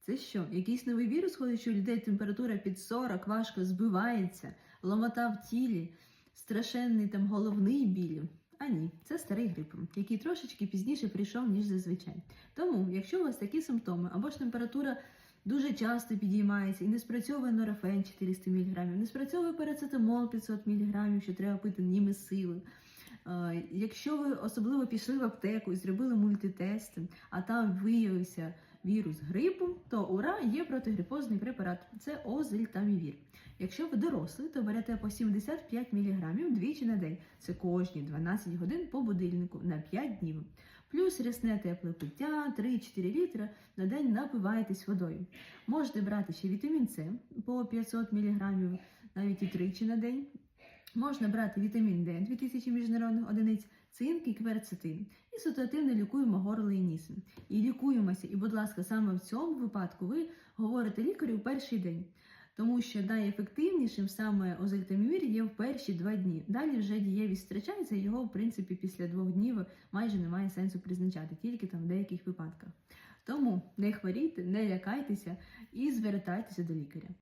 Це що? Якийсь новий вірус ходить, що у людей температура під 40, важко збивається, ломота в тілі, страшенний там головний біль. А ні, це старий грип, який трошечки пізніше прийшов, ніж зазвичай. Тому, якщо у вас такі симптоми, або ж температура дуже часто підіймається і не спрацьовує норофен 400 мг, не спрацьовує парацетамол 500 мг, що треба пити німи сили. Якщо ви особливо пішли в аптеку і зробили мультитести, а там виявився вірус грипу, то ура, є протигрипозний препарат. Це озельтамівір. Якщо ви дорослий, то берете по 75 мг двічі на день. Це кожні 12 годин по будильнику на 5 днів. Плюс рясне тепле пиття 3-4 літри на день напиваєтесь водою. Можете брати ще вітамін С по 500 мг навіть і тричі на день. Можна брати вітамін Д 2000 міжнародних одиниць, цинк і кверцетин. І ситуативно лікуємо горло і ніс. І лікуємося. І, будь ласка, саме в цьому випадку ви говорите лікарю в перший день. Тому що найефективнішим саме озельтамівір є в перші два дні. Далі вже дієвість втрачається, його, в принципі, після двох днів майже немає сенсу призначати, тільки там в деяких випадках. Тому не хворійте, не лякайтеся і звертайтеся до лікаря.